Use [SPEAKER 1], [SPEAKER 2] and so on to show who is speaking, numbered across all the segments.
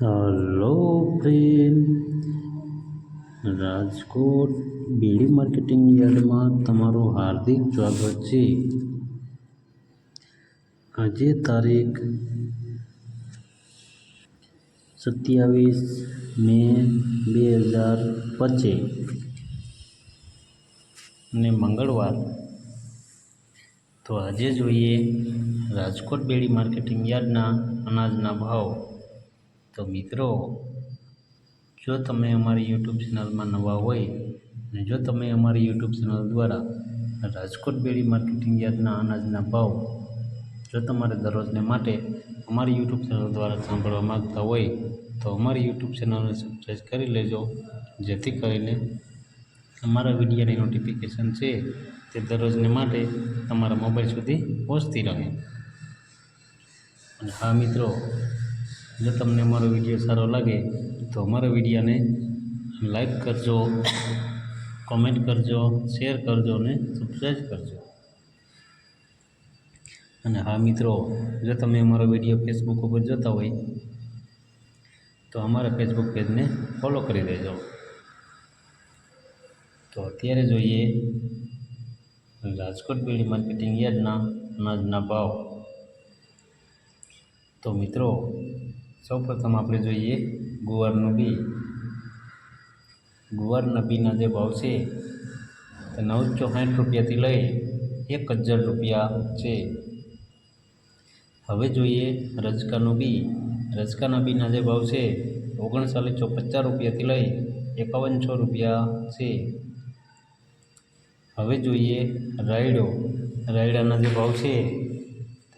[SPEAKER 1] Hello friend. Rajkot Bedi marketing યાર્ડમાં તમારું હાર્દિક સ્વાગત છે. આજે તારીખ સત્યાવીસ મે બે હજાર પચીસ ને મંગળવાર. તો આજે જોઈએ રાજકોટ બેડી માર્કેટિંગ યાર્ડના અનાજના ભાવ. તો મિત્રો, જો તમે અમારી યુટ્યુબ ચેનલમાં નવા હોય અને જો તમે અમારી યુટ્યુબ ચેનલ દ્વારા રાજકોટ બેડી માર્કેટિંગ યાર્ડના અનાજના ભાવ જો તમારે દરરોજને માટે અમારી યુટ્યુબ ચેનલ દ્વારા સાંભળવા માગતા હોય, તો અમારી યુટ્યુબ ચેનલને સબસ્ક્રાઈબ કરી લેજો. જેથી કરીને અમારા વિડીયોની નોટિફિકેશન છે તે દરરોજને માટે તમારા મોબાઈલ સુધી પહોંચતી રહે. અને હા મિત્રો જો તમને અમારો વીડિયો સારો લાગે, તો અમારા વિડીયાને લાઈક કરજો, કોમેન્ટ કરજો, શેર કરજો અને સબસ્ક્રાઈબ કરજો. અને હા મિત્રો, જો તમે અમારો વીડિયો ફેસબુક ઉપર જોતા હોય, તો અમારા ફેસબુક પેજને ફોલો કરી દેજો. તો અત્યારે જોઈએ, રાજકોટ બેડી માર્કેટિંગ યાર્ડના અનાજના ભાવ. તો મિત્રો સૌપ્રથમ આપણે જોઈએ ગુવારનું બી ગુવારના બીના જે ભાવ છે, તે નવ સાઠ રૂપિયાથી લઈ એક હજાર રૂપિયા છે. હવે જોઈએ રજકાનું બી રજકાના બીના જે ભાવ છે, ઓગણચાલીસો પચાસ રૂપિયાથી લઈ એકાવનસો રૂપિયા છે. હવે જોઈએ રાયડો. રાયડાના જે ભાવ છે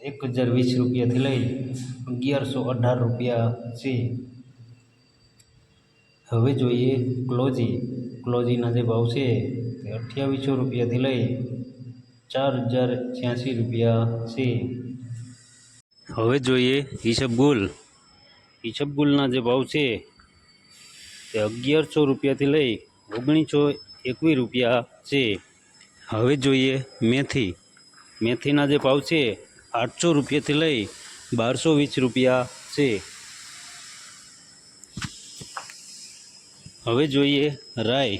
[SPEAKER 1] એક હજાર વીસ રૂપિયાથી લઈ અગિયારસો અઢાર રૂપિયા છે. હવે જોઈએ ક્લોજી. ક્લોજીના જે ભાવ છે તે અઠ્યાવીસો રૂપિયાથી લઈ ચાર હજાર છ્યાસી રૂપિયા છે. હવે જોઈએ હિસબગુલ હિસબગુલના જે ભાવ છે તે અગિયારસો રૂપિયાથી લઈ ઓગણીસો એકવીસ રૂપિયા છે. હવે જોઈએ મેથી. મેથીના જે ભાવ છે આઠસો રૂપિયાથી લઈ બારસો વીસ રૂપિયા છે. હવે જોઈએ રાઈ.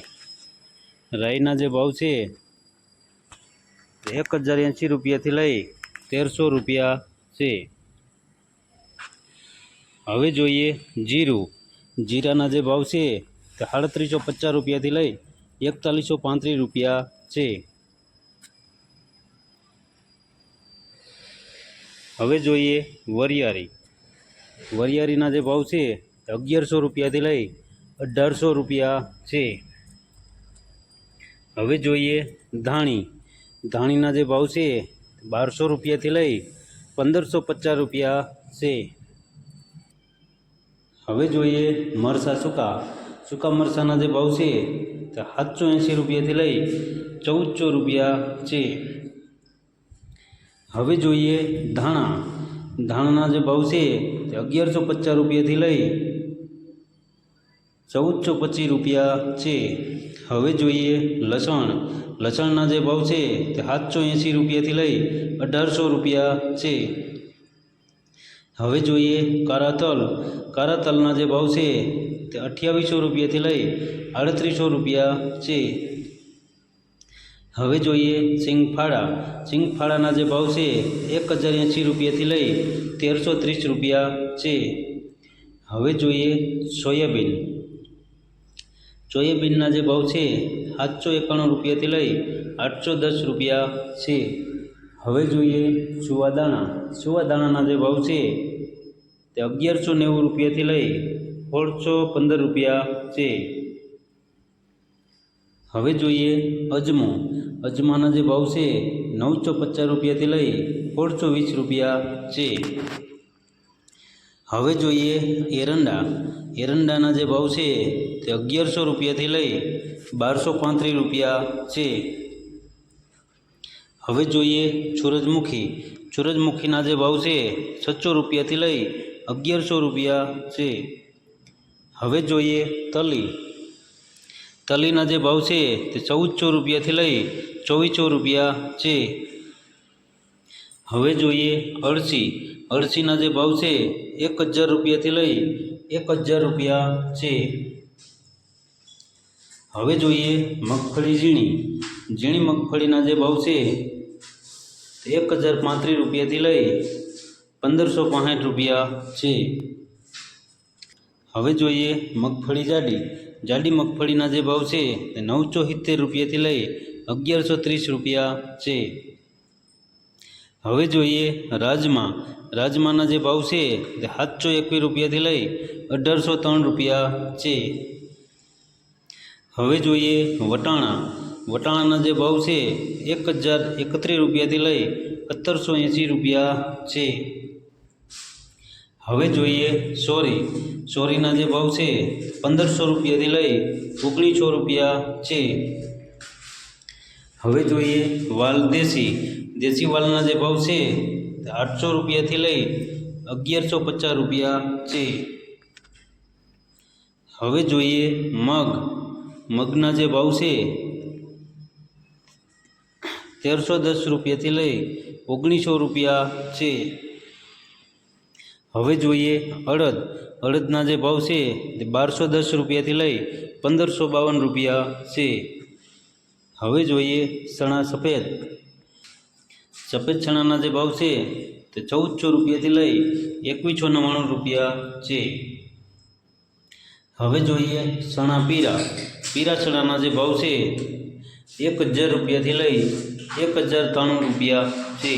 [SPEAKER 1] રાઈના જે ભાવ છે, એક હજાર એંસી રૂપિયાથી લઈ તેરસો રૂપિયા છે. હવે જોઈએ જીરું. જીરાના જે ભાવ છે, તે સાડત્રીસો પચાસ રૂપિયાથી લઈ એકતાલીસો પાંત્રીસ રૂપિયા છે. હવે જોઈએ વરિયાળી. વરિયાળીના જે ભાવ છે અગિયારસો રૂપિયાથી લઈ અઢારસો રૂપિયા છે. હવે જોઈએ ધાણી. ધાણીના જે ભાવ છે બારસો રૂપિયાથી લઈ પંદરસો પચાસ રૂપિયા છે. હવે જોઈએ મરસા સૂકા. સૂકા મરસાના જે ભાવ છે તે સાતસો એંસી રૂપિયાથી લઈ ચૌદસો રૂપિયા છે. હવે જોઈએ ધાણા. ધાણાના જે ભાવ છે તે અગિયારસો પચાસ રૂપિયાથી લઈ ચૌદસો પચીસ રૂપિયા છે. હવે જોઈએ લસણ. લસણના જે ભાવ છે તે સાતસો એંસી રૂપિયાથી લઈ અઢારસો રૂપિયા છે. હવે જોઈએ કારાતલ. કારાતલના જે ભાવ છે તે અઠ્યાવીસો રૂપિયાથી લઈ આડત્રીસો રૂપિયા છે. હવે જોઈએ સિંગફાળા. સિંગફાળાના જે ભાવ છે, એક હજાર એંસી રૂપિયાથી લઈ તેરસો ત્રીસ રૂપિયા છે. હવે જોઈએ સોયાબીન. સોયાબીનના જે ભાવ છે, સાતસો એકાણું રૂપિયાથી લઈ આઠસો દસ રૂપિયા છે. હવે જોઈએ સુવાદાણા. સુવાદાણાના જે ભાવ છે, તે અગિયારસો નેવું રૂપિયાથી લઈ સોળસો પંદર રૂપિયા છે. હવે જોઈએ અજમો. અજમાના જે ભાવ છે નવસો પચાસ રૂપિયાથી લઈ સોળસો વીસ રૂપિયા છે. હવે જોઈએ એરંડા. એરંડાના જે ભાવ છે તે અગિયારસો રૂપિયાથી લઈ બારસો પાંત્રીસ રૂપિયા છે. હવે જોઈએ સૂરજમુખી. સૂરજમુખીના જે ભાવ છે છસો રૂપિયાથી લઈ અગિયારસો રૂપિયા છે. હવે જોઈએ તલી. તલીના જે ભાવ છે તે ચૌદસો રૂપિયાથી લઈ ચોવીસો રૂપિયા છે. હવે જોઈએ અળસી. અળસીના જે ભાવ છે એક હજાર રૂપિયાથી લઈ એક હજાર રૂપિયા છે. હવે જોઈએ મગફળી ઝીણી. ઝીણી મગફળીના જે ભાવ છે એક હજાર પાંત્રીસ રૂપિયાથી લઈ પંદરસો પાંસઠ રૂપિયા છે. હવે જોઈએ મગફળી જાડી. જાડી મગફળીના જે ભાવ છે તે નવસો સિત્તેર રૂપિયાથી લઈ અગિયારસો ત્રીસ રૂપિયા છે. હવે જોઈએ રાજમા. રાજમાના જે ભાવ છે તે સાતસો એકવીસ રૂપિયાથી લઈ અઢારસો ત્રણ રૂપિયા છે. હવે જોઈએ વટાણા. વટાણાના જે ભાવ છે એક હજાર એકત્રીસ રૂપિયાથી લઈ સત્તરસો એંસી રૂપિયા છે. હવે જોઈએ સોરી. સોરીના જે ભાવ છે, પંદરસો રૂપિયાથી લઈ ઓગણીસો રૂપિયા છે. હવે જોઈએ વાલ દેશી. દેશી વાલના જે ભાવ છે, આઠસો રૂપિયાથી લઈ અગિયારસો પચાસ રૂપિયા છે. હવે જોઈએ મગ. મગના જે ભાવ છે, તેરસો દસ રૂપિયાથી લઈ ઓગણીસો રૂપિયા છે. હવે જોઈએ અડદ. અડદના જે ભાવ છે તે બારસો દસ રૂપિયાથી લઈ પંદરસો બાવન રૂપિયા છે. હવે જોઈએ ચણા સફેદ. સફેદ ચણાના જે ભાવ છે તે ચૌદસો રૂપિયાથી લઈ એકવીસો નવ્વાણું રૂપિયા છે. હવે જોઈએ ચણા પીરા. પીરા ચણાના જે ભાવ છે એક હજાર રૂપિયાથી લઈ એક હજાર ત્રાણું રૂપિયા છે.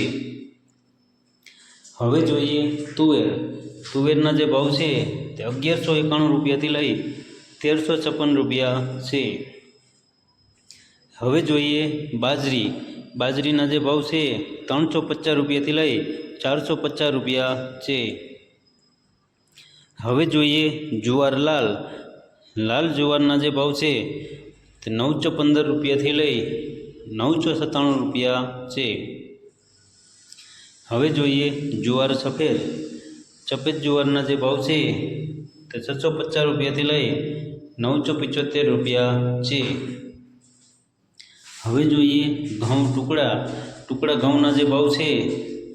[SPEAKER 1] હવે જોઈએ તુવેર. તુવેરના જે ભાવ છે તે અગિયારસો એકાણું રૂપિયાથી લઈ તેરસો છપ્પન રૂપિયા છે. હવે જોઈએ બાજરી. બાજરીના જે ભાવ છે ત્રણસો પચાસ રૂપિયાથી લઈ ચારસો પચાસ રૂપિયા છે. હવે જોઈએ જુવાર લાલ. લાલ જુવારના જે ભાવ છે તે નવસો પંદર રૂપિયાથી લઈ નવસો સત્તાણું રૂપિયા છે. હવે જોઈએ જુવાર સફેદ. સફેદ જુવારના જે ભાવ છે તે છસો પચાસ રૂપિયાથી લઈ નવસો પંચોતેર રૂપિયા છે. હવે જોઈએ ઘઉં ટુકડા. ટુકડા ઘઉંના જે ભાવ છે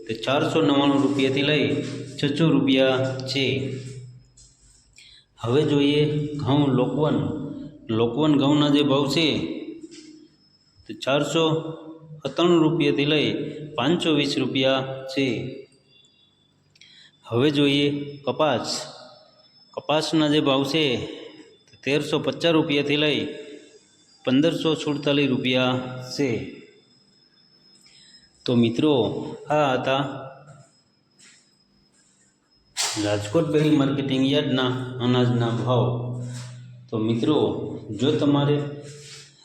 [SPEAKER 1] તે ચારસો નવ્વાણું રૂપિયાથી લઈ છસો રૂપિયા છે. હવે જોઈએ ઘઉં લોકવન. લોકવન ઘઉંના જે ભાવ છે તે ચારસો સત્તાણું રૂપિયાથી લઈ પાંચસો વીસ રૂપિયા છે. હવે જોઈએ કપાસ. કપાસના જે ભાવ છે, તેરસો પચાસ રૂપિયાથી લઈ પંદરસો સુડતાલીસ રૂપિયા છે. તો મિત્રો, આ હતા રાજકોટ બેરી માર્કેટિંગ યાર્ડના અનાજના ભાવ. તો મિત્રો, જો તમારે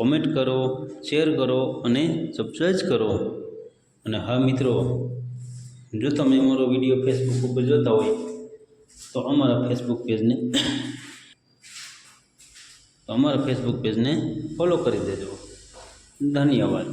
[SPEAKER 1] કોમેન્ટ કરો, શેર કરો અને સબસ્ક્રાઈબ કરો. અને હા મિત્રો, જો તમે અમારો વીડિયો ફેસબુક ઉપર જોતા હોય, તો અમારા ફેસબુક પેજને તો અમારા ફેસબુક પેજને ફોલો કરી દેજો. ધન્યવાદ.